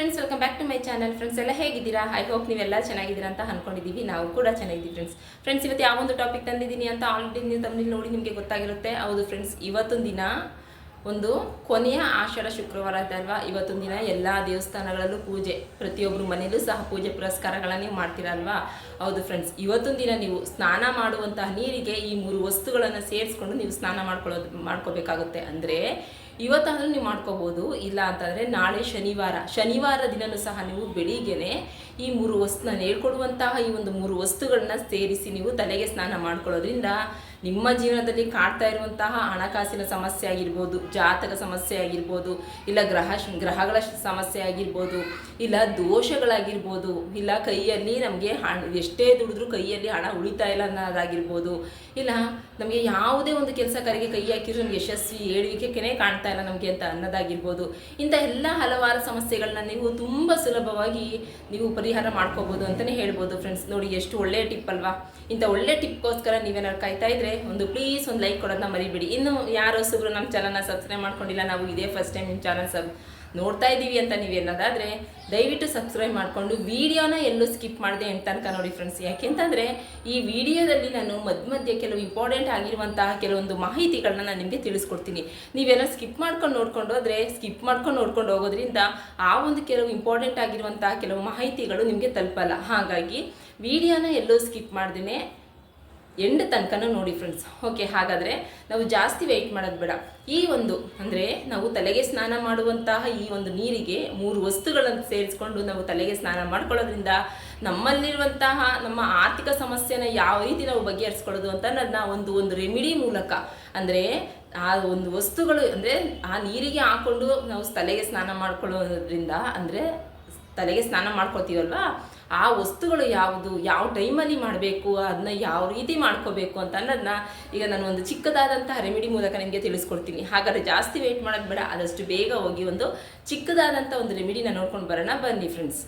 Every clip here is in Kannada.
Friends welcome back to my channel friends ಎಲ್ಲ ಹೇಗಿದ್ದೀರಾ? ಐ ಹೋಪ್ ನೀವೆಲ್ಲ ಚೆನ್ನಾಗಿದ್ದೀರಾ ಅಂತ ಅನ್ಕೊಂಡಿದ್ದೀವಿ. ನಾವು ಕೂಡ ಚೆನ್ನಾಗಿದ್ದೀವಿ ಫ್ರೆಂಡ್ಸ್ ಫ್ರೆಂಡ್ಸ್ ಇವತ್ತು ಯಾವ ಒಂದು ಟಾಪಿಕ್ ತಂದಿದ್ದೀನಿ ಅಂತ ಆಲ್ರೆಡಿ ನೀವು ತಮ್ಮಲ್ಲಿ ನೋಡಿ ನಿಮಗೆ ಗೊತ್ತಾಗಿರುತ್ತೆ. ಹೌದು ಫ್ರೆಂಡ್ಸ್ ಇವತ್ತೊಂದು ದಿನ ಒಂದು ಕೊನೆಯ ಆಷಾಢ ಶುಕ್ರವಾರ ಅಲ್ವಾ? ಇವತ್ತೊಂದು ದಿನ ಎಲ್ಲ ದೇವಸ್ಥಾನಗಳಲ್ಲೂ ಪೂಜೆ. ಪ್ರತಿಯೊಬ್ಬರು ಮನೆಯಲ್ಲೂ ಸಹ ಪೂಜೆ ಪುರಸ್ಕಾರಗಳನ್ನೇ ಮಾಡ್ತೀರಲ್ವಾ? ಹೌದು ಫ್ರೆಂಡ್ಸ್ ಇವತ್ತೊಂದು ದಿನ ನೀವು ಸ್ನಾನ ಮಾಡುವಂತಹ ನೀರಿಗೆ ಈ ಮೂರು ವಸ್ತುಗಳನ್ನು ಸೇರಿಸ್ಕೊಂಡು ನೀವು ಸ್ನಾನ ಮಾಡ್ಕೊಳ್ಳೋದು, ಮಾಡ್ಕೋಬೇಕಾಗುತ್ತೆ. ಅಂದರೆ ಇವತ್ತಾದರೂ ನೀವು ಮಾಡ್ಕೋಬೋದು. ಇಲ್ಲ ಅಂತಂದರೆ ನಾಳೆ ಶನಿವಾರ. ಶನಿವಾರ ದಿನವೂ ಸಹ ನೀವು ಬೆಳಿಗ್ಗೆನೆ ಈ ಮೂರು ವಸ್ತು ನಾನು ಹೇಳ್ಕೊಡುವಂತಹ ಈ ಒಂದು ಮೂರು ವಸ್ತುಗಳನ್ನ ಸೇರಿಸಿ ನೀವು ತಲೆಗೆ ಸ್ನಾನ ಮಾಡ್ಕೊಳ್ಳೋದ್ರಿಂದ ನಿಮ್ಮ ಜೀವನದಲ್ಲಿ ಕಾಡ್ತಾ ಇರುವಂತಹ ಹಣಕಾಸಿನ ಸಮಸ್ಯೆ ಆಗಿರ್ಬೋದು, ಜಾತಕ ಸಮಸ್ಯೆ ಆಗಿರ್ಬೋದು, ಇಲ್ಲ ಗ್ರಹ ಗ್ರಹಗಳ ಸಮಸ್ಯೆ ಆಗಿರ್ಬೋದು, ಇಲ್ಲ ದೋಷಗಳಾಗಿರ್ಬೋದು, ಇಲ್ಲ ಕೈಯಲ್ಲಿ ನಮಗೆ ಹಣ, ಎಷ್ಟೇ ದುಡಿದ್ರೂ ಕೈಯಲ್ಲಿ ಹಣ ಉಳಿತಾ ಇಲ್ಲ ಅನ್ನೋದಾಗಿರ್ಬೋದು, ಇಲ್ಲ ನಮಗೆ ಯಾವುದೇ ಒಂದು ಕೆಲಸ ಕರೆಗೆ ಕೈ ಹಾಕಿದ್ರು ನಮಗೆ ಯಶಸ್ವಿ ಏಳುವಿಕೆನೇ ಕಾಣ್ತಾ ಇಲ್ಲ ನಮಗೆ ಅಂತ ಅನ್ನೋದಾಗಿರ್ಬೋದು. ಇಂಥ ಎಲ್ಲ ಹಲವಾರು ಸಮಸ್ಯೆಗಳನ್ನ ನೀವು ತುಂಬ ಸುಲಭವಾಗಿ ನೀವು ಪರಿಹಾರ ಮಾಡ್ಕೋಬೋದು ಅಂತಲೇ ಹೇಳ್ಬೋದು ಫ್ರೆಂಡ್ಸ್ ನೋಡಿ, ಎಷ್ಟು ಒಳ್ಳೆಯ ಟಿಪ್ ಅಲ್ವಾ? ಇಂಥ ಒಳ್ಳೆ ಟಿಪ್ಗೋಸ್ಕರ ನೀವೇನಾದ್ರು ಕಾಯ್ತಾ ಇದ್ರೆ ಒಂದು ಪ್ಲೀಸ್ ಒಂದು ಲೈಕ್ ಕೊಡೋದನ್ನ ಮರಿಬೇಡಿ. ಇನ್ನು ಯಾರು ಹೊಸಬ್ರು ನಮ್ಮ ಚಾನಲ್ನ ಸಬ್ಸ್ಕ್ರೈಬ್ ಮಾಡ್ಕೊಂಡಿಲ್ಲ, ನಾವು ಇದೇ ಫಸ್ಟ್ ಟೈಮ್ ನಿಮ್ಮ ಚಾನಲ್ ಸಬ್ ನೋಡ್ತಾ ಇದ್ದೀವಿ ಅಂತ ನೀವೇನೋದಾದರೆ ದಯವಿಟ್ಟು ಸಬ್ಸ್ಕ್ರೈಬ್ ಮಾಡಿಕೊಂಡು ವಿಡಿಯೋನ ಎಲ್ಲೂ ಸ್ಕಿಪ್ ಮಾಡಿದೆ ಅಂತ ತನಕ ನೋಡಿ ಫ್ರೆಂಡ್ಸ್ ಯಾಕೆಂತಂದರೆ ಈ ವಿಡಿಯೋದಲ್ಲಿ ನಾನು ಮಧ್ಯ ಮಧ್ಯೆ ಕೆಲವು ಇಂಪಾರ್ಟೆಂಟ್ ಆಗಿರುವಂತಹ ಕೆಲವೊಂದು ಮಾಹಿತಿಗಳನ್ನ ನಾನು ನಿಮಗೆ ತಿಳಿಸ್ಕೊಡ್ತೀನಿ. ನೀವೆಲ್ಲ ಸ್ಕಿಪ್ ಮಾಡ್ಕೊಂಡು ನೋಡ್ಕೊಂಡು ಹೋದರೆ ಸ್ಕಿಪ್ ಮಾಡ್ಕೊಂಡು ನೋಡ್ಕೊಂಡು ಹೋಗೋದ್ರಿಂದ ಆ ಒಂದು ಕೆಲವು ಇಂಪಾರ್ಟೆಂಟ್ ಆಗಿರುವಂತಹ ಕೆಲವು ಮಾಹಿತಿಗಳು ನಿಮಗೆ ತಲುಪಲ್ಲ. ಹಾಗಾಗಿ ವಿಡಿಯೋನ ಎಲ್ಲೂ ಸ್ಕಿಪ್ ಮಾಡ್ದೇ ಎಂಡ್ ತನಕನೂ ನೋಡಿ ಫ್ರೆಂಡ್ಸ್ ಓಕೆ ಹಾಗಾದರೆ ನಾವು ಜಾಸ್ತಿ ವೆಯ್ಟ್ ಮಾಡೋದು ಬೇಡ. ಈ ಒಂದು ಅಂದರೆ ನಾವು ತಲೆಗೆ ಸ್ನಾನ ಮಾಡುವಂತಹ ಈ ಒಂದು ನೀರಿಗೆ ಮೂರು ವಸ್ತುಗಳನ್ನು ಸೇರಿಸ್ಕೊಂಡು ನಾವು ತಲೆಗೆ ಸ್ನಾನ ಮಾಡ್ಕೊಳ್ಳೋದ್ರಿಂದ ನಮ್ಮಲ್ಲಿರುವಂತಹ ನಮ್ಮ ಆರ್ಥಿಕ ಸಮಸ್ಯೆನ ಯಾವ ರೀತಿ ನಾವು ಬಗೆಹರಿಸ್ಕೊಳ್ಳೋದು ಅಂತ ನನ್ನ ಒಂದು ಒಂದು ರೆಮಿಡಿ ಮೂಲಕ. ಅಂದರೆ ಆ ಒಂದು ವಸ್ತುಗಳು ಅಂದರೆ ಆ ನೀರಿಗೆ ಹಾಕೊಂಡು ನಾವು ತಲೆಗೆ ಸ್ನಾನ ಮಾಡ್ಕೊಳ್ಳೋದ್ರಿಂದ ಅಂದರೆ ತಲೆಗೆ ಸ್ನಾನ ಮಾಡ್ಕೊತೀವಲ್ವಾ ಆ ವಸ್ತುಗಳು ಯಾವುದು, ಯಾವ ಟೈಮಲ್ಲಿ ಮಾಡಬೇಕು ಅದನ್ನ ಯಾವ ರೀತಿ ಮಾಡ್ಕೋಬೇಕು ಅಂತ ಅನ್ನೋದನ್ನ ಈಗ ನಾನು ಒಂದು ಚಿಕ್ಕದಾದಂತಹ ರೆಮಿಡಿ ಮೂಲಕ ನಿಮಗೆ ತಿಳಿಸ್ಕೊಡ್ತೀನಿ. ಹಾಗಾದರೆ ಜಾಸ್ತಿ ವೆಯ್ಟ್ ಮಾಡೋದು ಬೇಡ, ಆದಷ್ಟು ಬೇಗ ಹೋಗಿ ಒಂದು ಚಿಕ್ಕದಾದಂಥ ಒಂದು ರೆಮಿಡಿನ ನೋಡ್ಕೊಂಡು ಬರೋಣ. ಬನ್ನಿ ಫ್ರೆಂಡ್ಸ್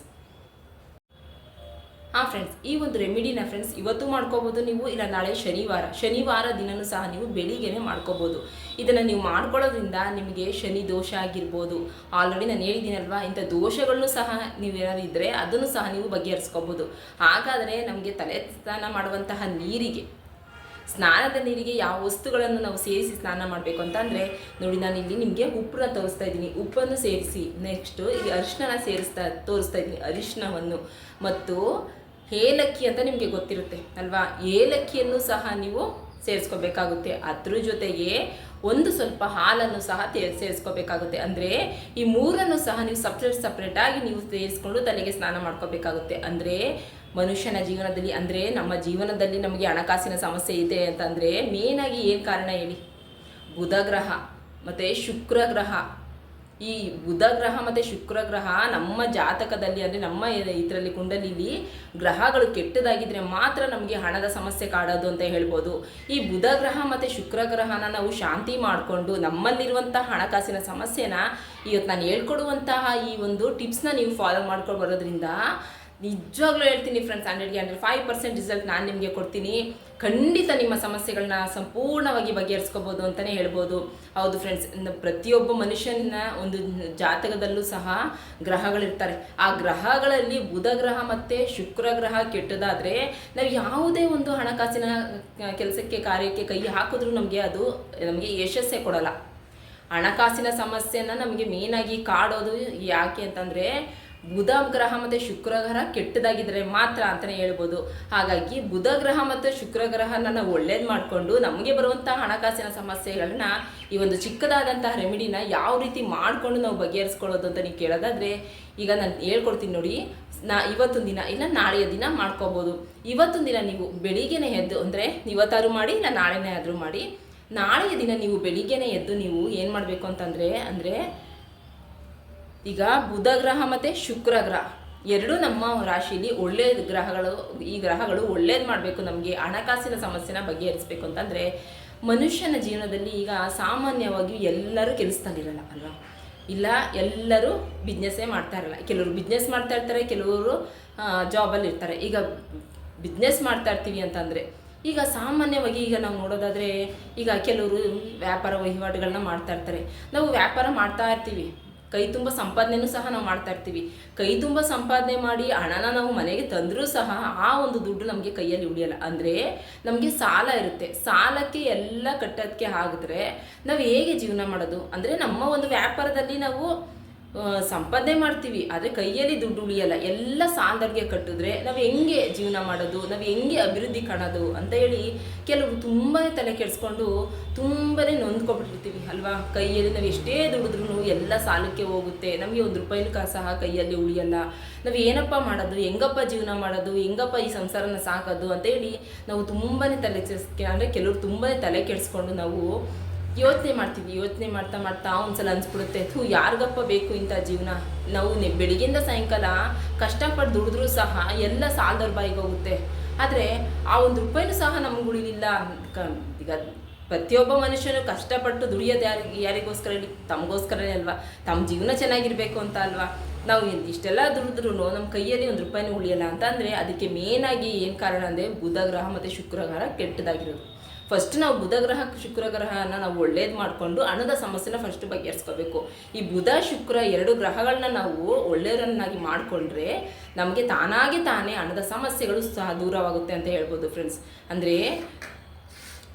ಹಾಂ ಫ್ರೆಂಡ್ಸ್ ಈ ಒಂದು ರೆಮಿಡಿನ ಫ್ರೆಂಡ್ಸ್ ಇವತ್ತು ಮಾಡ್ಕೋಬೋದು ನೀವು, ಇಲ್ಲ ನಾಳೆ ಶನಿವಾರ. ಶನಿವಾರ ದಿನನೂ ಸಹ ನೀವು ಬೆಳಿಗ್ಗೆನೆ ಮಾಡ್ಕೋಬೋದು. ಇದನ್ನು ನೀವು ಮಾಡ್ಕೊಳ್ಳೋದ್ರಿಂದ ನಿಮಗೆ ಶನಿ ದೋಷ ಆಗಿರ್ಬೋದು. ಆಲ್ರೆಡಿ ನಾನು ಹೇಳಿದ್ದೀನಲ್ವಾ, ಇಂಥ ದೋಷಗಳನ್ನು ಸಹ ನೀವು ಏನಾದ್ರು ಇದ್ದರೆ ಅದನ್ನು ಸಹ ನೀವು ಬಗೆಹರಿಸ್ಕೋಬೋದು. ಹಾಗಾದರೆ ನಮಗೆ ತಲೆ ಸ್ನಾನ ಮಾಡುವಂತಹ ನೀರಿಗೆ, ಸ್ನಾನದ ನೀರಿಗೆ ಯಾವ ವಸ್ತುಗಳನ್ನು ನಾವು ಸೇರಿಸಿ ಸ್ನಾನ ಮಾಡಬೇಕು ಅಂತಂದರೆ, ನೋಡಿ ನಾನು ಇಲ್ಲಿ ನಿಮಗೆ ಉಪ್ಪನ್ನು ತೋರಿಸ್ತಾ ಇದ್ದೀನಿ. ಉಪ್ಪನ್ನು ಸೇರಿಸಿ ನೆಕ್ಸ್ಟು ಈ ಅರಿಶಿನ ಸೇರಿಸ್ತಾ, ತೋರಿಸ್ತಾ ಇದ್ದೀನಿ ಅರಿಶಿನವನ್ನು ಮತ್ತು ಏಲಕ್ಕಿ ಅಂತ ನಿಮಗೆ ಗೊತ್ತಿರುತ್ತೆ, ಅಲ್ವಾ? ಏಲಕ್ಕಿಯನ್ನು ಸಹ ನೀವು ಸೇರಿಸ್ಕೋಬೇಕಾಗುತ್ತೆ. ಅದ್ರ ಜೊತೆಗೆ ಒಂದು ಸ್ವಲ್ಪ ಹಾಲನ್ನು ಸಹ ಸೇರಿಸ್ಕೋಬೇಕಾಗುತ್ತೆ. ಅಂದರೆ ಈ ಮೂರನ್ನು ಸಹ ನೀವು ಸಪ್ರೇಟ್ ಸಪ್ರೇಟಾಗಿ ನೀವು ಸೇರಿಸ್ಕೊಂಡು ತಲೆಗೆ ಸ್ನಾನ ಮಾಡ್ಕೋಬೇಕಾಗುತ್ತೆ. ಅಂದರೆ ಮನುಷ್ಯನ ಜೀವನದಲ್ಲಿ, ಅಂದರೆ ನಮ್ಮ ಜೀವನದಲ್ಲಿ ನಮಗೆ ಹಣಕಾಸಿನ ಸಮಸ್ಯೆ ಇದೆ ಅಂತಂದರೆ ಮೇನಾಗಿ ಏನು ಕಾರಣ ಹೇಳಿ? ಬುಧ ಗ್ರಹ, ಮತ್ತು ಶುಕ್ರ ಗ್ರಹ. ಈ ಬುಧ ಗ್ರಹ ಮತ್ತು ಶುಕ್ರ ಗ್ರಹ ನಮ್ಮ ಜಾತಕದಲ್ಲಿ, ಅಂದರೆ ನಮ್ಮ ಇದರಲ್ಲಿ ಕುಂಡಲಿಲಿ ಗ್ರಹಗಳು ಕೆಟ್ಟದಾಗಿದ್ರೆ ಮಾತ್ರ ನಮಗೆ ಹಣದ ಸಮಸ್ಯೆ ಕಾಡೋದು ಅಂತ ಹೇಳ್ಬೋದು. ಈ ಬುಧ ಗ್ರಹ ಮತ್ತು ಶುಕ್ರ ಗ್ರಹನ ನಾವು ಶಾಂತಿ ಮಾಡಿಕೊಂಡು ನಮ್ಮಲ್ಲಿರುವಂಥ ಹಣಕಾಸಿನ ಸಮಸ್ಯೆನ ಇವತ್ತು ನಾನು ಹೇಳ್ಕೊಡುವಂತಹ ಈ ಒಂದು ಟಿಪ್ಸ್ನ ನೀವು ಫಾಲೋ ಮಾಡ್ಕೊಂಡು ಬರೋದ್ರಿಂದ ನಿಜವಾಗ್ಲೂ ಹೇಳ್ತೀನಿ ಫ್ರೆಂಡ್ಸ್ ಹಂಡ್ರೆಡ್ಗೆ ಹಂಡ್ರೆಡ್ ಫೈವ್ ಪರ್ಸೆಂಟ್ ರಿಸಲ್ಟ್ ನಾನು ನಿಮಗೆ ಕೊಡ್ತೀನಿ. ಖಂಡಿತ ನಿಮ್ಮ ಸಮಸ್ಯೆಗಳನ್ನ ಸಂಪೂರ್ಣವಾಗಿ ಬಗೆಹರಿಸ್ಕೋಬೋದು ಅಂತಲೇ ಹೇಳ್ಬೋದು. ಹೌದು ಫ್ರೆಂಡ್ಸ್ ಪ್ರತಿಯೊಬ್ಬ ಮನುಷ್ಯನ ಒಂದು ಜಾತಕದಲ್ಲೂ ಸಹ ಗ್ರಹಗಳಿರ್ತಾರೆ. ಆ ಗ್ರಹಗಳಲ್ಲಿ ಬುಧ ಗ್ರಹ ಮತ್ತು ಶುಕ್ರ ಗ್ರಹ ಕೆಟ್ಟದಾದರೆ ನಾವು ಯಾವುದೇ ಒಂದು ಹಣಕಾಸಿನ ಕೆಲಸಕ್ಕೆ, ಕಾರ್ಯಕ್ಕೆ ಕೈ ಹಾಕಿದ್ರೂ ನಮಗೆ ಅದು ನಮಗೆ ಯಶಸ್ಸೇ ಕೊಡಲ್ಲ. ಹಣಕಾಸಿನ ಸಮಸ್ಯೆನ ನಮಗೆ ಮೇನಾಗಿ ಕಾಡೋದು ಯಾಕೆ ಅಂತಂದರೆ ಬುಧ ಗ್ರಹ ಮತ್ತು ಶುಕ್ರ ಗ್ರಹ ಕೆಟ್ಟದಾಗಿದ್ದರೆ ಮಾತ್ರ ಅಂತಲೇ ಹೇಳ್ಬೋದು. ಹಾಗಾಗಿ ಬುಧ ಗ್ರಹ ಮತ್ತು ಶುಕ್ರ ಗ್ರಹನ ನಾವು ಒಳ್ಳೇದು ಮಾಡಿಕೊಂಡು ನಮಗೆ ಬರುವಂಥ ಹಣಕಾಸಿನ ಸಮಸ್ಯೆಗಳನ್ನ ಈ ಒಂದು ಚಿಕ್ಕದಾದಂತಹ ರೆಮಿಡಿನ ಯಾವ ರೀತಿ ಮಾಡಿಕೊಂಡು ನಾವು ಬಗೆಹರಿಸ್ಕೊಳ್ಳೋದು ಅಂತ ನೀವು ಕೇಳೋದಾದರೆ ಈಗ ನಾನು ಹೇಳ್ಕೊಡ್ತೀನಿ ನೋಡಿ. ನಾ ಇವತ್ತೊಂದು ದಿನ ಇಲ್ಲ ನಾಳೆಯ ದಿನ ಮಾಡ್ಕೋಬೋದು. ಇವತ್ತೊಂದು ದಿನ ನೀವು ಬೆಳಿಗ್ಗೆನೇ ಎದ್ದು ಅಂದರೆ ಇವತ್ತಾದ್ರೂ ಮಾಡಿ ಇಲ್ಲ ನಾಳೆನೇ ಆದರೂ ಮಾಡಿ. ನಾಳೆಯ ದಿನ ನೀವು ಬೆಳಿಗ್ಗೆನೇ ಎದ್ದು ನೀವು ಏನು ಮಾಡಬೇಕು ಅಂತಂದರೆ, ಅಂದರೆ ಈಗ ಬುಧ ಗ್ರಹ ಮತ್ತು ಶುಕ್ರ ಗ್ರಹ. ಎರಡೂ ನಮ್ಮ ರಾಶಿಯಲ್ಲಿ ಒಳ್ಳೆಯ ಗ್ರಹಗಳು, ಈ ಗ್ರಹಗಳು ಒಳ್ಳೇದು ಮಾಡಬೇಕು, ನಮಗೆ ಹಣಕಾಸಿನ ಸಮಸ್ಯೆನ ಬಗೆಹರಿಸಬೇಕು ಅಂತಂದರೆ ಮನುಷ್ಯನ ಜೀವನದಲ್ಲಿ ಈಗ ಸಾಮಾನ್ಯವಾಗಿ ಎಲ್ಲರೂ ಕೆಲಸದಲ್ಲಿರಲ್ಲ ಅಲ್ವಾ? ಇಲ್ಲ, ಎಲ್ಲರೂ ಬಿಸ್ನೆಸ್ಸೇ ಮಾಡ್ತಾ ಇರಲ್ಲ. ಕೆಲವರು ಬಿಸ್ನೆಸ್ ಮಾಡ್ತಾ ಇರ್ತಾರೆ, ಕೆಲವರು ಜಾಬಲ್ಲಿ ಇರ್ತಾರೆ. ಈಗ ಬಿಸ್ನೆಸ್ ಮಾಡ್ತಾ ಇರ್ತೀವಿ ಅಂತಂದರೆ ಈಗ ಸಾಮಾನ್ಯವಾಗಿ ಈಗ ನಾವು ನೋಡೋದಾದರೆ ಈಗ ಕೆಲವರು ವ್ಯಾಪಾರ ವಹಿವಾಟುಗಳನ್ನ ಮಾಡ್ತಾ ಇರ್ತಾರೆ. ನಾವು ವ್ಯಾಪಾರ ಮಾಡ್ತಾ ಇರ್ತೀವಿ. ಕೈ ತುಂಬ ಸಂಪಾದನೆನೂ ಸಹ ನಾವು ಮಾಡ್ತಾ ಇರ್ತೀವಿ. ಕೈ ತುಂಬ ಸಂಪಾದನೆ ಮಾಡಿ ಹಣನ ನಾವು ಮನೆಗೆ ತಂದರೂ ಸಹ ಆ ಒಂದು ದುಡ್ಡು ನಮಗೆ ಕೈಯಲ್ಲಿ ಉಳಿಯಲ್ಲ. ಅಂದರೆ ನಮಗೆ ಸಾಲ ಇರುತ್ತೆ. ಸಾಲಕ್ಕೆ ಎಲ್ಲ ಕಟ್ಟೋದಕ್ಕೆ ಆಗಿದ್ರೆ ನಾವು ಹೇಗೆ ಜೀವನ ಮಾಡೋದು? ಅಂದರೆ ನಮ್ಮ ಒಂದು ವ್ಯಾಪಾರದಲ್ಲಿ ನಾವು ಸಂಪಾದನೆ ಮಾಡ್ತೀವಿ. ಆದರೆ ಕೈಯಲ್ಲಿ ದುಡ್ಡು ಉಳಿಯಲ್ಲ. ಎಲ್ಲ ಸಾಂದರ್ಗೆ ಕಟ್ಟಿದ್ರೆ ನಾವು ಹೆಂಗೆ ಜೀವನ ಮಾಡೋದು, ನಾವು ಹೆಂಗೆ ಅಭಿವೃದ್ಧಿ ಕಾಣೋದು ಅಂತ ಹೇಳಿ ಕೆಲವರು ತುಂಬಾ ತಲೆ ಕೆಡಿಸ್ಕೊಂಡು ತುಂಬನೇ ನೊಂದ್ಕೊಬಿಟ್ಟಿರ್ತೀವಿ, ಅಲ್ವಾ? ಕೈಯಲ್ಲಿ ನಾವು ಎಷ್ಟೇ ದುಡಿದ್ರೂ ಎಲ್ಲ ಸಾಲಕ್ಕೆ ಹೋಗುತ್ತೆ. ನಮಗೆ ಒಂದು ರೂಪಾಯಿನ ಸಹ ಕೈಯಲ್ಲಿ ಉಳಿಯಲ್ಲ. ನಾವು ಏನಪ್ಪ ಮಾಡೋದು, ಹೆಂಗಪ್ಪ ಜೀವನ ಮಾಡೋದು, ಹೆಂಗಪ್ಪ ಈ ಸಂಸಾರನ ಸಾಕೋದು ಅಂತ ಹೇಳಿ ನಾವು ತುಂಬಾ ತಲೆ ಕೆಡಿಸ್ಕೆ ಅಂದರೆ ಕೆಲವರು ತುಂಬನೇ ತಲೆ ಕೆಡಿಸ್ಕೊಂಡು ನಾವು ಯೋಚನೆ ಮಾಡ್ತೀವಿ, ಯೋಚನೆ ಮಾಡ್ತಾ ಮಾಡ್ತಾ ಒಂದ್ಸಲ ಅನ್ಸ್ಬಿಡುತ್ತೆ. ಥೂ, ಯಾರಿಗಪ್ಪ ಬೇಕು ಇಂಥ ಜೀವನ? ನಾವು ಬೆಳಿಗ್ಗೆಯಿಂದ ಸಾಯಂಕಾಲ ಕಷ್ಟಪಟ್ಟು ದುಡಿದ್ರೂ ಸಹ ಎಲ್ಲ ಸಾಲದವ್ರ ಬಾಯಿಗೆ ಹೋಗುತ್ತೆ. ಆದರೆ ಆ ಒಂದು ರೂಪಾಯಿನೂ ಸಹ ನಮ್ಗೆ ಉಳಿಲಿಲ್ಲ. ಈಗ ಪ್ರತಿಯೊಬ್ಬ ಮನುಷ್ಯನು ಕಷ್ಟಪಟ್ಟು ದುಡಿಯೋದು ಯಾರಿಗೆ ಯಾರಿಗೋಸ್ಕರ ಹೇಳಿ ತಮಗೋಸ್ಕರನೇ ಅಲ್ವಾ? ತಮ್ಮ ಜೀವನ ಚೆನ್ನಾಗಿರಬೇಕು ಅಂತ ಅಲ್ವಾ? ನಾವು ಇಷ್ಟೆಲ್ಲ ದುಡಿದ್ರೂ ನಮ್ಮ ಕೈಯಲ್ಲಿ ಒಂದು ರೂಪಾಯಿನೂ ಉಳಿಯಲ್ಲ ಅಂತ ಅಂದರೆ ಅದಕ್ಕೆ ಮೇನಾಗಿ ಏನು ಕಾರಣ ಅಂದರೆ ಬುಧ ಗ್ರಹ ಮತ್ತು ಶುಕ್ರ ಗ್ರಹ ಕೆಟ್ಟದಾಗಿರೋದು. ಫಸ್ಟ್ ನಾವು ಬುಧ ಗ್ರಹ ಶುಕ್ರ ಗ್ರಹನ ನಾವು ಒಳ್ಳೇದು ಮಾಡಿಕೊಂಡು ಹಣದ ಸಮಸ್ಯೆನ ಫಸ್ಟ್ ಬಗೆಹರಿಸ್ಕೋಬೇಕು. ಈ ಬುಧ, ಶುಕ್ರ ಎರಡು ಗ್ರಹಗಳನ್ನ ನಾವು ಒಳ್ಳೆಯವರನ್ನಾಗಿ ಮಾಡಿಕೊಂಡ್ರೆ ನಮಗೆ ತಾನಾಗೆ ತಾನೇ ಹಣದ ಸಮಸ್ಯೆಗಳು ಸಹ ದೂರವಾಗುತ್ತೆ ಅಂತ ಹೇಳ್ಬೋದು ಫ್ರೆಂಡ್ಸ್ ಅಂದರೆ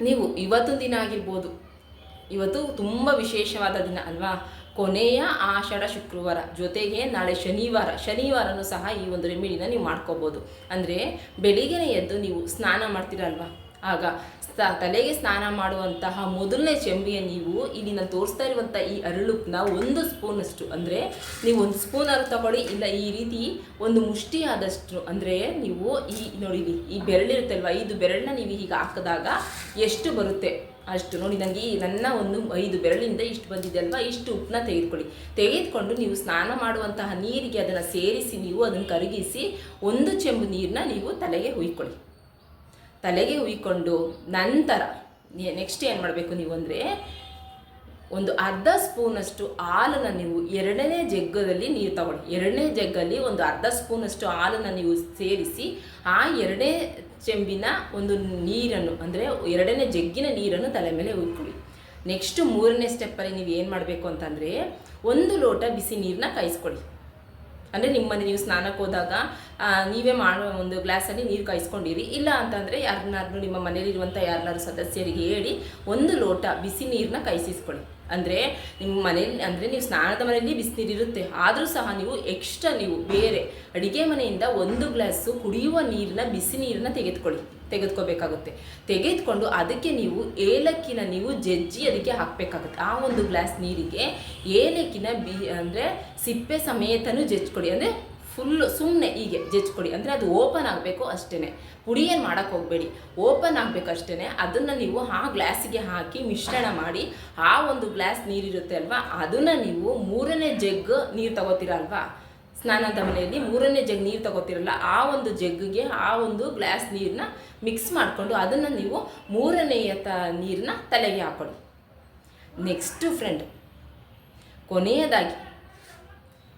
ನೀವು ಇವತ್ತು ದಿನ ಆಗಿರ್ಬೋದು, ಇವತ್ತು ತುಂಬ ವಿಶೇಷವಾದ ದಿನ ಅಲ್ವಾ? ಕೊನೆಯ ಆಷಾಢ, ಶುಕ್ರವಾರ ಜೊತೆಗೆ ನಾಳೆ ಶನಿವಾರ, ಶನಿವಾರನೂ ಸಹ ಈ ಒಂದು ರೆಮಿಡಿನ ನೀವು ಮಾಡ್ಕೋಬೋದು. ಅಂದರೆ ಬೆಳಿಗ್ಗೆನೆ ಎದ್ದು ನೀವು ಸ್ನಾನ ಮಾಡ್ತೀರಲ್ವಾ? ಆಗ ತಲೆಗೆ ಸ್ನಾನ ಮಾಡುವಂತಹ ಮೊದಲನೇ ಚೆಂಬಿಯ ನೀವು ಇಲ್ಲಿ ನಾನು ತೋರಿಸ್ತಾ ಇರುವಂಥ ಈ ಅರಳುಪ್ನ ಒಂದು ಸ್ಪೂನಷ್ಟು ಅಂದರೆ ನೀವು ಒಂದು ಸ್ಪೂನ್ ಅರು ತಗೊಳ್ಳಿ, ಇಲ್ಲ ಈ ರೀತಿ ಒಂದು ಮುಷ್ಟಿ ಆದಷ್ಟು ಅಂದರೆ ನೀವು ಈ ನೋಡಿ, ಈ ಬೆರಳಿರುತ್ತಲ್ವ ಐದು ಬೆರಳನ್ನ ನೀವು ಹೀಗೆ ಹಾಕಿದಾಗ ಎಷ್ಟು ಬರುತ್ತೆ? ಅಷ್ಟು. ನೋಡಿ ನನಗೆ ಈ ನನ್ನ ಒಂದು ಐದು ಬೆರಳಿಂದ ಇಷ್ಟು ಬಂದಿದೆ ಅಲ್ವಾ, ಇಷ್ಟು ಉಪ್ಪನ್ನ ತೆಗೆದುಕೊಳ್ಳಿ. ತೆಗೆದುಕೊಂಡು ನೀವು ಸ್ನಾನ ಮಾಡುವಂತಹ ನೀರಿಗೆ ಅದನ್ನು ಸೇರಿಸಿ ನೀವು ಅದನ್ನು ಕರಗಿಸಿ ಒಂದು ಚೆಂಬು ನೀರನ್ನ ನೀವು ತಲೆಗೆ ಹುಯ್ಕೊಳ್ಳಿ. ತಲೆಗೆ ಹುಯ್ಕೊಂಡು ನಂತರ ನೆಕ್ಸ್ಟ್ ಏನು ಮಾಡಬೇಕು ನೀವು ಅಂದರೆ ಒಂದು ಅರ್ಧ ಸ್ಪೂನಷ್ಟು ಹಾಲನ್ನು ನೀವು ಎರಡನೇ ಜಗ್ಗದಲ್ಲಿ ನೀರು ತಗೊಳ್ಳಿ. ಎರಡನೇ ಜಗ್ಗಲ್ಲಿ ಒಂದು ಅರ್ಧ ಸ್ಪೂನಷ್ಟು ಹಾಲನ್ನು ನೀವು ಸೇರಿಸಿ ಆ ಎರಡನೇ ಚೆಂಬಿನ ಒಂದು ನೀರನ್ನು ಅಂದರೆ ಎರಡನೇ ಜಗ್ಗಿನ ನೀರನ್ನು ತಲೆ ಮೇಲೆ ಉಯ್ಕೊಳ್ಳಿ ನೆಕ್ಸ್ಟ್ ಮೂರನೇ ಸ್ಟೆಪ್ಪಲ್ಲಿ ನೀವು ಏನು ಮಾಡಬೇಕು ಅಂತಂದರೆ ಒಂದು ಲೋಟ ಬಿಸಿ ನೀರನ್ನ ಕಾಯಿಸ್ಕೊಳ್ಳಿ. ಅಂದರೆ ನಿಮ್ಮನೆ ನೀವು ಸ್ನಾನಕ್ಕೆ ಹೋದಾಗ ನೀವೇ ಮಾಡೋ ಒಂದು ಗ್ಲಾಸಲ್ಲಿ ನೀರು ಕಾಯಿಸ್ಕೊಂಡಿರಿ. ಇಲ್ಲ ಅಂತಂದರೆ ಯಾರನ್ನಾದ್ರೂ ನಿಮ್ಮ ಮನೇಲಿರುವಂಥ ಯಾರನ್ನಾದ್ರೂ ಸದಸ್ಯರಿಗೆ ಹೇಳಿ ಒಂದು ಲೋಟ ಬಿಸಿ ನೀರನ್ನ ಕಾಯಿಸಿಸ್ಕೊಳ್ಳಿ. ಅಂದರೆ ನಿಮ್ಮ ಮನೇಲಿ ಅಂದರೆ ನೀವು ಸ್ನಾನದ ಮನೆಯಲ್ಲಿ ಬಿಸಿನೀರಿರುತ್ತೆ ಆದರೂ ಸಹ ನೀವು ಎಕ್ಸ್ಟ್ರಾ ನೀವು ಬೇರೆ ಅಡುಗೆ ಮನೆಯಿಂದ ಒಂದು ಗ್ಲಾಸು ಕುಡಿಯುವ ನೀರನ್ನ ಬಿಸಿ ನೀರನ್ನ ತೆಗೆದುಕೊಳ್ಳಿ. ತೆಗೆದುಕೋಬೇಕಾಗುತ್ತೆ. ತೆಗೆದುಕೊಂಡು ಅದಕ್ಕೆ ನೀವು ಏಲಕ್ಕಿನ ನೀವು ಜಜ್ಜಿ ಅದಕ್ಕೆ ಹಾಕಬೇಕಾಗುತ್ತೆ. ಆ ಒಂದು ಗ್ಲಾಸ್ ನೀರಿಗೆ ಏಲಕ್ಕಿನ ಬಿ, ಅಂದರೆ ಸಿಪ್ಪೆ ಸಮೇತನೂ ಜಜ್ಕೊಡಿ ಅಂದರೆ ಫುಲ್ಲು ಸುಮ್ಮನೆ ಹೀಗೆ ಜಜ್ಕೊಡಿ ಅಂದರೆ ಅದು ಓಪನ್ ಆಗಬೇಕು ಅಷ್ಟೇ ಪುಡಿ ಏನು ಮಾಡೋಕ್ಕೆ ಹೋಗಬೇಡಿ. ಓಪನ್ ಆಗಬೇಕು ಅಷ್ಟೇ ಅದನ್ನು ನೀವು ಆ ಗ್ಲಾಸಿಗೆ ಹಾಕಿ ಮಿಶ್ರಣ ಮಾಡಿ ಆ ಒಂದು ಗ್ಲಾಸ್ ನೀರಿರುತ್ತೆ ಅಲ್ವಾ? ಅದನ್ನು ನೀವು ಮೂರನೇ ಜಗ್ ನೀರು ತಗೋತೀರ ಅಲ್ವಾ? ಸ್ನಾನದ ಮನೆಯಲ್ಲಿ ಮೂರನೇ ಜಗ್ ನೀರು ತಗೋತಿರಲ್ಲ, ಆ ಒಂದು ಜಗ್ಗಿಗೆ ಆ ಒಂದು ಗ್ಲಾಸ್ ನೀರನ್ನ ಮಿಕ್ಸ್ ಮಾಡಿಕೊಂಡು ಅದನ್ನು ನೀವು ಮೂರನೆಯ ತ ನೀರನ್ನ ತಲೆಗೆ ಹಾಕೊಳ್ಳಿ. ನೆಕ್ಸ್ಟು ಫ್ರೆಂಡ್ ಕೊನೆಯದಾಗಿ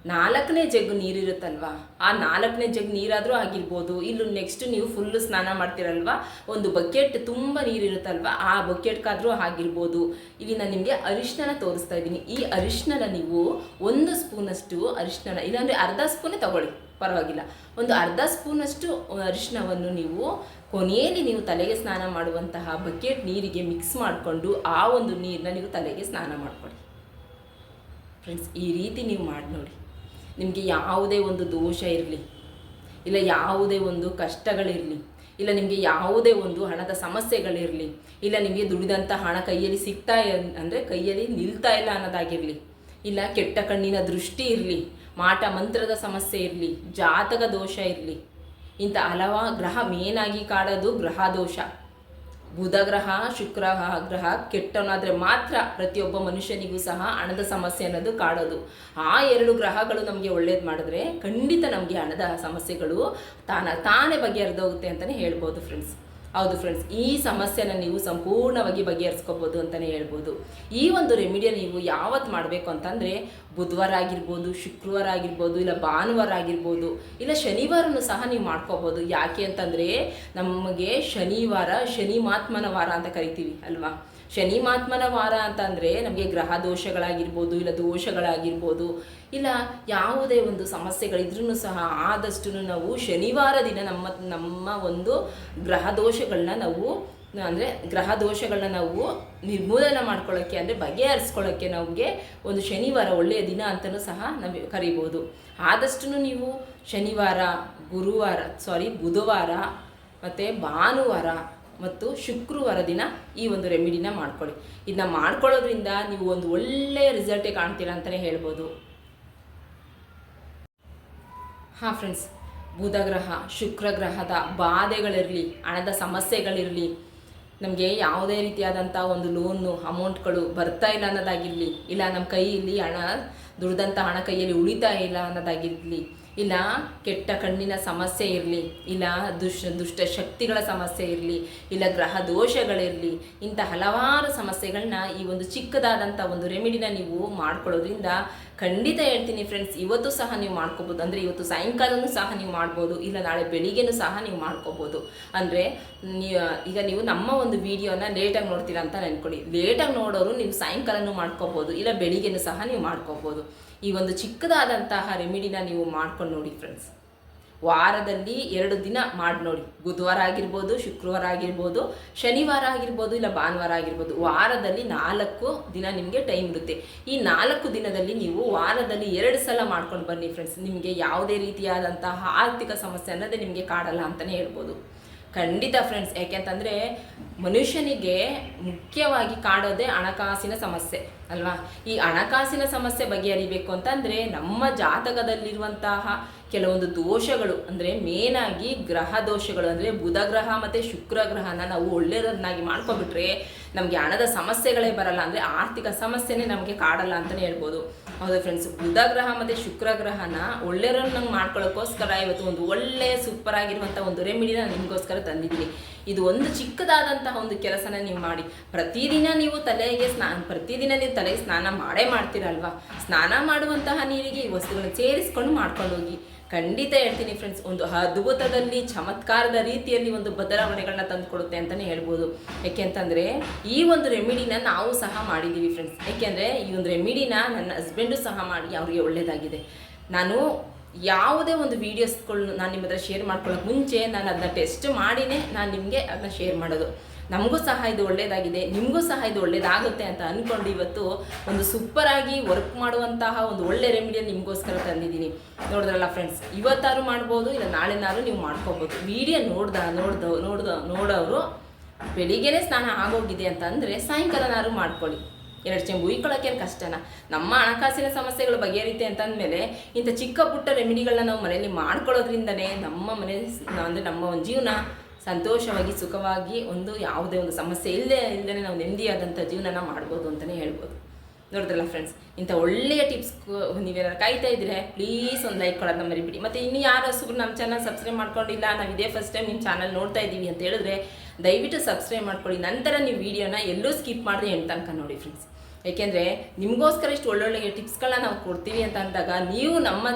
ನಾಲ್ಕನೇ ಜಗ್ ನೀರಿರುತ್ತಲ್ವಾ? ಆ ನಾಲ್ಕನೇ ಜಗ್ ನೀರಾದರೂ ಆಗಿರ್ಬೋದು. ಇಲ್ಲೂ ನೆಕ್ಸ್ಟ್ ನೀವು ಫುಲ್ಲು ಸ್ನಾನ ಮಾಡ್ತೀರಲ್ವಾ? ಒಂದು ಬಕೆಟ್ ತುಂಬ ನೀರಿರುತ್ತಲ್ವಾ? ಆ ಬಕೆಟ್ಗಾದರೂ ಆಗಿರ್ಬೋದು. ಇಲ್ಲಿ ನಾನು ನಿಮಗೆ ಅರಿಶಿನ ತೋರಿಸ್ತಾ ಇದ್ದೀನಿ. ಈ ಅರಿಶಿನ ನೀವು ಒಂದು ಸ್ಪೂನಷ್ಟು ಅರಿಶಿನ ಇಲ್ಲಾಂದರೆ ಅರ್ಧ ಸ್ಪೂನೇ ತಗೊಳ್ಳಿ. ಪರವಾಗಿಲ್ಲ. ಒಂದು ಅರ್ಧ ಸ್ಪೂನಷ್ಟು ಅರಿಶಿನವನ್ನು ನೀವು ಕೊನೆಯಲ್ಲಿ ನೀವು ತಲೆಗೆ ಸ್ನಾನ ಮಾಡುವಂತಹ ಬಕೆಟ್ ನೀರಿಗೆ ಮಿಕ್ಸ್ ಮಾಡಿಕೊಂಡು ಆ ಒಂದು ನೀರನ್ನ ನೀವು ತಲೆಗೆ ಸ್ನಾನ ಮಾಡಿಕೊಡಿ ಫ್ರೆಂಡ್ಸ್ ಈ ರೀತಿ ನೀವು ಮಾಡಿ ನೋಡಿ. ನಿಮಗೆ ಯಾವುದೇ ಒಂದು ದೋಷ ಇರಲಿ, ಇಲ್ಲ ಯಾವುದೇ ಒಂದು ಕಷ್ಟಗಳಿರಲಿ, ಇಲ್ಲ ನಿಮಗೆ ಯಾವುದೇ ಒಂದು ಹಣದ ಸಮಸ್ಯೆಗಳಿರಲಿ, ಇಲ್ಲ ನಿಮಗೆ ದುಡಿದಂಥ ಹಣ ಕೈಯಲ್ಲಿ ಸಿಗ್ತಾ ಅಂದರೆ ಕೈಯಲ್ಲಿ ನಿಲ್ತಾ ಇಲ್ಲ ಅನ್ನೋದಾಗಿರಲಿ, ಇಲ್ಲ ಕೆಟ್ಟ ಕಣ್ಣಿನ ದೃಷ್ಟಿ ಇರಲಿ, ಮಾಟ ಮಂತ್ರದ ಸಮಸ್ಯೆ ಇರಲಿ, ಜಾತಕ ದೋಷ ಇರಲಿ, ಇಂಥ ಹಲವಾ ಗ್ರಹ ಮೇನಾಗಿ ಕಾಡೋದು ಗ್ರಹ ದೋಷ. ಬುಧ ಗ್ರಹ ಶುಕ್ರ ಗ್ರಹ ಕೆಟ್ಟವನಾದರೆ ಮಾತ್ರ ಪ್ರತಿಯೊಬ್ಬ ಮನುಷ್ಯನಿಗೂ ಸಹ ಹಣದ ಸಮಸ್ಯೆ ಅನ್ನೋದು ಕಾಡೋದು. ಆ ಎರಡು ಗ್ರಹಗಳು ನಮಗೆ ಒಳ್ಳೇದು ಮಾಡಿದ್ರೆ ಖಂಡಿತ ನಮಗೆ ಹಣದ ಸಮಸ್ಯೆಗಳು ತಾನ, ತಾನೇ ಬಗೆಹರಿದೋಗುತ್ತೆ ಅಂತಲೇ ಹೇಳ್ಬೋದು ಫ್ರೆಂಡ್ಸ್ ಹೌದು ಫ್ರೆಂಡ್ಸ್ ಈ ಸಮಸ್ಯೆನ ನೀವು ಸಂಪೂರ್ಣವಾಗಿ ಬಗೆಹರಿಸ್ಕೋಬೋದು ಅಂತಲೇ ಹೇಳ್ಬೋದು. ಈ ಒಂದು ರೆಮಿಡಿಯ ನೀವು ಯಾವತ್ತು ಮಾಡಬೇಕು ಅಂತಂದರೆ, ಬುಧವಾರ ಆಗಿರ್ಬೋದು, ಶುಕ್ರವಾರ ಆಗಿರ್ಬೋದು, ಇಲ್ಲ ಭಾನುವಾರ ಆಗಿರ್ಬೋದು, ಇಲ್ಲ ಶನಿವಾರನೂ ಸಹ ನೀವು ಮಾಡ್ಕೋಬೋದು. ಯಾಕೆ ಅಂತಂದರೆ, ನಮಗೆ ಶನಿವಾರ ಶನಿ ಮಾತ್ಮನ ವಾರ ಅಂತ ಕರಿತೀವಿ, ಅಲ್ವಾ? ಶನಿ ಮಾತ್ಮನ ವಾರ ಅಂತಂದರೆ ನಮಗೆ ಗ್ರಹ ದೋಷಗಳಾಗಿರ್ಬೋದು ಇಲ್ಲ ದೋಷಗಳಾಗಿರ್ಬೋದು, ಇಲ್ಲ ಯಾವುದೇ ಒಂದು ಸಮಸ್ಯೆಗಳಿದ್ರೂ ಸಹ ಆದಷ್ಟು ನಾವು ಶನಿವಾರ ದಿನ ನಮ್ಮ ನಮ್ಮ ಒಂದು ಗ್ರಹ ದೋಷಗಳನ್ನ ನಾವು, ಅಂದರೆ ಗ್ರಹ ದೋಷಗಳನ್ನ ನಾವು ನಿರ್ಮೂಲನೆ ಮಾಡ್ಕೊಳ್ಳೋಕ್ಕೆ ಅಂದರೆ ಬಗೆಹರಿಸ್ಕೊಳ್ಳೋಕ್ಕೆ ನಮಗೆ ಒಂದು ಶನಿವಾರ ಒಳ್ಳೆಯ ದಿನ ಅಂತಲೂ ಸಹ ನಾವು ಕರಿಬೋದು. ಆದಷ್ಟು ನೀವು ಶನಿವಾರ, ಗುರುವಾರ ಸಾರಿ ಬುಧವಾರ ಮತ್ತು ಭಾನುವಾರ ಮತ್ತು ಶುಕ್ರವಾರ ದಿನ ಈ ಒಂದು ರೆಮಿಡಿನ ಮಾಡ್ಕೊಳ್ಳಿ. ಇದನ್ನ ಮಾಡ್ಕೊಳ್ಳೋದ್ರಿಂದ ನೀವು ಒಂದು ಒಳ್ಳೆಯ ರಿಸಲ್ಟೇ ಕಾಣ್ತೀರಾ ಅಂತಲೇ ಹೇಳ್ಬೋದು. ಹಾಂ ಫ್ರೆಂಡ್ಸ್ ಬುಧ ಶುಕ್ರಗ್ರಹದ ಶುಕ್ರ ಗ್ರಹದ ಬಾಧೆಗಳಿರಲಿ, ಹಣದ ಸಮಸ್ಯೆಗಳಿರಲಿ, ನಮಗೆ ಯಾವುದೇ ರೀತಿಯಾದಂಥ ಒಂದು ಲೋನು ಅಮೌಂಟ್ಗಳು ಬರ್ತಾ ಇಲ್ಲ ಅನ್ನೋದಾಗಿರಲಿ, ಇಲ್ಲ ನಮ್ಮ ಕೈಯಲ್ಲಿ ಹಣ, ದುಡ್ದಂಥ ಹಣ ಕೈಯಲ್ಲಿ ಉಳಿತಾ ಇಲ್ಲ ಅನ್ನೋದಾಗಿರಲಿ ಇಲ್ಲ ಕೆಟ್ಟ ಕಣ್ಣಿನ ಸಮಸ್ಯೆ ಇರಲಿ, ಇಲ್ಲ ದುಷ್ಟ ದುಷ್ಟ ಶಕ್ತಿಗಳ ಸಮಸ್ಯೆ ಇರಲಿ, ಇಲ್ಲ ಗ್ರಹ ದೋಷಗಳಿರಲಿ, ಇಂಥ ಹಲವಾರು ಸಮಸ್ಯೆಗಳನ್ನ ಈ ಒಂದು ಚಿಕ್ಕದಾದಂಥ ಒಂದು ರೆಮಿಡಿನ ನೀವು ಮಾಡ್ಕೊಳ್ಳೋದ್ರಿಂದ ಖಂಡಿತ ಹೇಳ್ತೀನಿ ಫ್ರೆಂಡ್ಸ್ ಇವತ್ತು ಸಹ ನೀವು ಮಾಡ್ಕೋಬೋದು. ಅಂದರೆ ಇವತ್ತು ಸಾಯಂಕಾಲನೂ ಸಹ ನೀವು ಮಾಡ್ಬೋದು, ಇಲ್ಲ ನಾಳೆ ಬೆಳಿಗ್ಗೆನೂ ಸಹ ನೀವು ಮಾಡ್ಕೋಬೋದು. ಅಂದರೆ ಈಗ ನೀವು ನಮ್ಮ ಒಂದು ವಿಡಿಯೋನ ಲೇಟಾಗಿ ನೋಡ್ತೀರಾ ಅಂತ ನೆನ್ಕೊಳ್ಳಿ ಲೇಟಾಗಿ ನೋಡೋರು ನೀವು ಸಾಯಂಕಾಲನೂ ಮಾಡ್ಕೋಬೋದು, ಇಲ್ಲ ಬೆಳಿಗ್ಗೆನೂ ಸಹ ನೀವು ಮಾಡ್ಕೋಬೋದು. ಈ ಒಂದು ಚಿಕ್ಕದಾದಂತಹ ರೆಮಿಡಿನ ನೀವು ಮಾಡ್ಕೊಂಡು ನೋಡಿ ಫ್ರೆಂಡ್ಸ್ ವಾರದಲ್ಲಿ ಎರಡು ದಿನ ಮಾಡಿ ನೋಡಿ. ಬುಧವಾರ ಆಗಿರ್ಬೋದು, ಶುಕ್ರವಾರ ಆಗಿರ್ಬೋದು, ಶನಿವಾರ ಆಗಿರ್ಬೋದು, ಇಲ್ಲ ಭಾನುವಾರ ಆಗಿರ್ಬೋದು, ವಾರದಲ್ಲಿ ನಾಲ್ಕು ದಿನ ನಿಮಗೆ ಟೈಮ್ ಇರುತ್ತೆ. ಈ ನಾಲ್ಕು ದಿನದಲ್ಲಿ ನೀವು ವಾರದಲ್ಲಿ ಎರಡು ಸಲ ಮಾಡ್ಕೊಂಡು ಬನ್ನಿ ಫ್ರೆಂಡ್ಸ್ ನಿಮಗೆ ಯಾವುದೇ ರೀತಿಯಾದಂತಹ ಆರ್ಥಿಕ ಸಮಸ್ಯೆ ಅನ್ನೋದೇ ನಿಮಗೆ ಕಾಡಲ್ಲ ಅಂತಲೇ ಹೇಳ್ಬೋದು. ಖಂಡಿತ ಫ್ರೆಂಡ್ಸ್ ಯಾಕೆಂತಂದರೆ ಮನುಷ್ಯನಿಗೆ ಮುಖ್ಯವಾಗಿ ಕಾಡೋದೇ ಹಣಕಾಸಿನ ಸಮಸ್ಯೆ. ಅಲ್ವಾ? ಈ ಹಣಕಾಸಿನ ಸಮಸ್ಯೆ ಬಗೆಹರಿಬೇಕು ಅಂತಂದರೆ ನಮ್ಮ ಜಾತಕದಲ್ಲಿರುವಂತಹ ಕೆಲವೊಂದು ದೋಷಗಳು, ಅಂದರೆ ಮೇನಾಗಿ ಗ್ರಹ ದೋಷಗಳು, ಅಂದರೆ ಬುಧ ಗ್ರಹ ಮತ್ತು ಶುಕ್ರ ಗ್ರಹನ ನಾವು ಒಳ್ಳೆಯದನ್ನಾಗಿ ಮಾಡ್ಕೊಬಿಟ್ರೆ ನಮಗೆ ಹಣದ ಸಮಸ್ಯೆಗಳೇ ಬರಲ್ಲ, ಅಂದರೆ ಆರ್ಥಿಕ ಸಮಸ್ಯೆನೇ ನಮಗೆ ಕಾಡಲ್ಲ ಅಂತಲೇ ಹೇಳ್ಬೋದು. ಹೌದು ಫ್ರೆಂಡ್ಸ್ ಬುಧ ಗ್ರಹ ಮತ್ತು ಶುಕ್ರ ಗ್ರಹನ ಒಳ್ಳೆಯವ್ರನ್ನ ಮಾಡ್ಕೊಳ್ಳೋಕ್ಕೋಸ್ಕರ ಇವತ್ತು ಒಂದು ಒಳ್ಳೆಯ ಸೂಪರ್ ಆಗಿರುವಂಥ ಒಂದು ರೆಮಿಡಿನ ನಿಮಗೋಸ್ಕರ ತಂದಿದ್ದೀನಿ. ಇದು ಒಂದು ಚಿಕ್ಕದಾದಂತಹ ಒಂದು ಕೆಲಸನ ನೀವು ಮಾಡಿ. ಪ್ರತಿದಿನ ನೀವು ತಲೆಗೆ ಸ್ನಾನ ಪ್ರತಿದಿನ ನೀವು ತಲೆಗೆ ಸ್ನಾನ ಮಾಡೇ ಮಾಡ್ತೀರಲ್ವಾ? ಸ್ನಾನ ಮಾಡುವಂತಹ ನೀರಿಗೆ ಈ ವಸ್ತುಗಳನ್ನು ಸೇರಿಸ್ಕೊಂಡು ಮಾಡ್ಕೊಂಡು ಹೋಗಿ. ಖಂಡಿತ ಹೇಳ್ತೀನಿ ಫ್ರೆಂಡ್ಸ್ ಒಂದು ಅದ್ಭುತದಲ್ಲಿ, ಚಮತ್ಕಾರದ ರೀತಿಯಲ್ಲಿ ಒಂದು ಬದಲಾವಣೆಗಳನ್ನ ತಂದುಕೊಡುತ್ತೆ ಅಂತಲೇ ಹೇಳ್ಬೋದು. ಯಾಕೆಂತಂದರೆ ಈ ಒಂದು ರೆಮಿಡಿನ ನಾವು ಸಹ ಮಾಡಿದ್ದೀವಿ ಫ್ರೆಂಡ್ಸ್ ಯಾಕೆಂದರೆ ಈ ಒಂದು ರೆಮಿಡಿನ ನನ್ನ ಹಸ್ಬೆಂಡು ಸಹ ಮಾಡಿ, ಅವರಿಗೆ ಒಳ್ಳೆಯದಾಗಿದೆ ನಾನು ಯಾವುದೇ ಒಂದು ವೀಡಿಯೋಸ್ಗಳನ್ನ ನಾನು ನಿಮ್ಮ ಹತ್ರ ಶೇರ್ ಮಾಡ್ಕೊಳ್ಳೋಕೆ ಮುಂಚೆ ನಾನು ಅದನ್ನ ಟೆಸ್ಟ್ ಮಾಡಿನೇ ನಾನು ನಿಮಗೆ ಅದನ್ನ ಶೇರ್ ಮಾಡೋದು. ನಮಗೂ ಸಹ ಇದು ಒಳ್ಳೆಯದಾಗಿದೆ ನಿಮಗೂ ಸಹ ಇದು ಒಳ್ಳೆಯದಾಗುತ್ತೆ ಅಂತ ಅಂದ್ಕೊಂಡು ಇವತ್ತು ಒಂದು ಸೂಪರಾಗಿ ವರ್ಕ್ ಮಾಡುವಂತಹ ಒಂದು ಒಳ್ಳೆ ರೆಮಿಡಿಯನ್ನು ನಿಮಗೋಸ್ಕರ ತಂದಿದ್ದೀನಿ. ನೋಡಿದ್ರಲ್ಲ ಫ್ರೆಂಡ್ಸ್ ಇವತ್ತಾರು ಮಾಡ್ಬೋದು, ಇಲ್ಲ ನಾಳೆನಾರು ನೀವು ಮಾಡ್ಕೋಬೋದು. ವೀಡಿಯೋ ನೋಡ್ದ ನೋಡ್ದ ನೋಡ್ದ, ನೋಡೋರು ಬೆಳಿಗ್ಗೆನೇ ಸ್ನಾನ ಆಗೋಗಿದೆ ಅಂತ ಅಂದರೆ ಸಾಯಂಕಾಲನಾರು ಮಾಡ್ಕೊಳ್ಳಿ. ಎರಡು ಚೆಂಬು ಉಯ್ಕೊಳ್ಳೋಕ್ಕೇನು ಕಷ್ಟನ? ನಮ್ಮ ಹಣಕಾಸಿನ ಸಮಸ್ಯೆಗಳು ಬಗೆಹರಿತೆ ಅಂತಂದಮೇಲೆ, ಇಂಥ ಚಿಕ್ಕ ಪುಟ್ಟ ರೆಮಿಡಿಗಳನ್ನ ನಾವು ಮನೆಯಲ್ಲಿ ಮಾಡ್ಕೊಳ್ಳೋದ್ರಿಂದನೇ ನಮ್ಮ ಮನೆ, ಅಂದರೆ ನಮ್ಮ ಒಂದು ಜೀವನ ಸಂತೋಷವಾಗಿ, ಸುಖವಾಗಿ ಒಂದು ಯಾವುದೇ ಒಂದು ಸಮಸ್ಯೆ ಇಲ್ಲದೆ ಇಲ್ಲದೇ ನಾವು ನೆಮ್ಮದಿಯಾದಂಥ ಜೀವನನ ಮಾಡ್ಬೋದು ಅಂತಲೇ ಹೇಳ್ಬೋದು. ನೋಡಿದ್ರಲ್ಲ ಫ್ರೆಂಡ್ಸ್ ಇಂಥ ಒಳ್ಳೆಯ ಟಿಪ್ಸ್ ನೀವೇನಾದ್ರು ಕಾಯ್ತಾ ಇದ್ರೆ ಪ್ಲೀಸ್ ಒಂದು ಲೈಕ್ ನಮ್ಮ ಮರಿಬಿಡಿ. ಮತ್ತು ಇನ್ನು ಯಾರು ಹೊಸಬ್ರು ನಮ್ಮ ಚಾನಲ್ ಸಬ್ಸ್ಕ್ರೈಬ್ ಮಾಡ್ಕೊಂಡಿಲ್ಲ, ನಾವು ಇದೇ ಫಸ್ಟ್ ಟೈಮ್ ನಿಮ್ಮ ಚಾನಲ್ ನೋಡ್ತಾ ಇದ್ದೀವಿ ಅಂತ ಹೇಳಿದ್ರೆ, ದಯವಿಟ್ಟು ಸಬ್ಸ್ಕ್ರೈಬ್ ಮಾಡ್ಕೊಳ್ಳಿ. ನಂತರ ನೀವು ವಿಡಿಯೋನ ಎಲ್ಲೂ ಸ್ಕಿಪ್ ಮಾಡಿದ್ರೆ ಎಂಟು ತನಕ ನೋಡಿ ಫ್ರೆಂಡ್ಸ್ ಏಕೆಂದರೆ ನಿಮಗೋಸ್ಕರ ಇಷ್ಟು ಒಳ್ಳೊಳ್ಳೆ ಟಿಪ್ಸ್ಗಳನ್ನ ನಾವು ಕೊಡ್ತೀವಿ ಅಂತ ಅಂದಾಗ ನೀವು ನಮ್ಮ,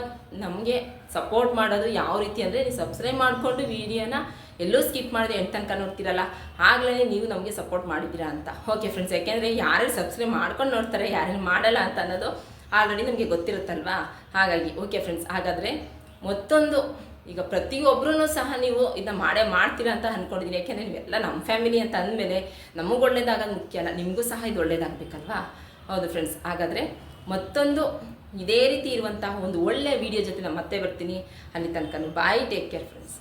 ನಮಗೆ ಸಪೋರ್ಟ್ ಮಾಡೋದು ಯಾವ ರೀತಿ ಅಂದರೆ ನೀವು ಸಬ್ಸ್ಕ್ರೈಬ್ ಮಾಡಿಕೊಂಡು ವೀಡಿಯೋನ ಎಲ್ಲೂ ಸ್ಕಿಪ್ ಮಾಡಿದೆ ಎಂಟು ತನಕ ನೋಡ್ತೀರಲ್ಲ ಆಗಲೇ ನೀವು ನಮಗೆ ಸಪೋರ್ಟ್ ಮಾಡಿದ್ದೀರಾ ಅಂತ. ಓಕೆ ಫ್ರೆಂಡ್ಸ್ ಯಾಕೆಂದರೆ ಯಾರು ಸಬ್ಸ್ಕ್ರೈಬ್ ಮಾಡ್ಕೊಂಡು ನೋಡ್ತಾರೆ ಯಾರು ಮಾಡಲ್ಲ ಅಂತ ಅನ್ನೋದು ಆಲ್ರೆಡಿ ನಮಗೆ ಗೊತ್ತಿರುತ್ತಲ್ವಾ? ಹಾಗಾಗಿ ಓಕೆ ಫ್ರೆಂಡ್ಸ್ ಹಾಗಾದರೆ ಮತ್ತೊಂದು ಈಗ ಪ್ರತಿಯೊಬ್ಬರೂ ಸಹ ನೀವು ಇದನ್ನ ಮಾಡೇ ಮಾಡ್ತೀರ ಅಂತ ಅಂದ್ಕೊಂಡಿದ್ದೀನಿ ಯಾಕೆಂದ್ರೆ ನೀವೆಲ್ಲ ನಮ್ಮ ಫ್ಯಾಮಿಲಿ ಅಂತ ಅಂದಮೇಲೆ ನಮಗೆ ಒಳ್ಳೇದಾಗೋದು ಮುಖ್ಯ ಅಲ್ಲ, ನಿಮಗೂ ಸಹ ಇದು ಒಳ್ಳೇದಾಗಬೇಕಲ್ವಾ? ಹೌದು ಫ್ರೆಂಡ್ಸ್ ಹಾಗಾದರೆ ಮತ್ತೊಂದು ಇದೇ ರೀತಿ ಇರುವಂತಹ ಒಂದು ಒಳ್ಳೆಯ ವಿಡಿಯೋ ಜೊತೆ ನಾನು ಮತ್ತೆ ಬರ್ತೀನಿ. ಅಲ್ಲಿ ತನಕ ಬಾಯ್ ಟೇಕ್ ಕೇರ್ ಫ್ರೆಂಡ್ಸ್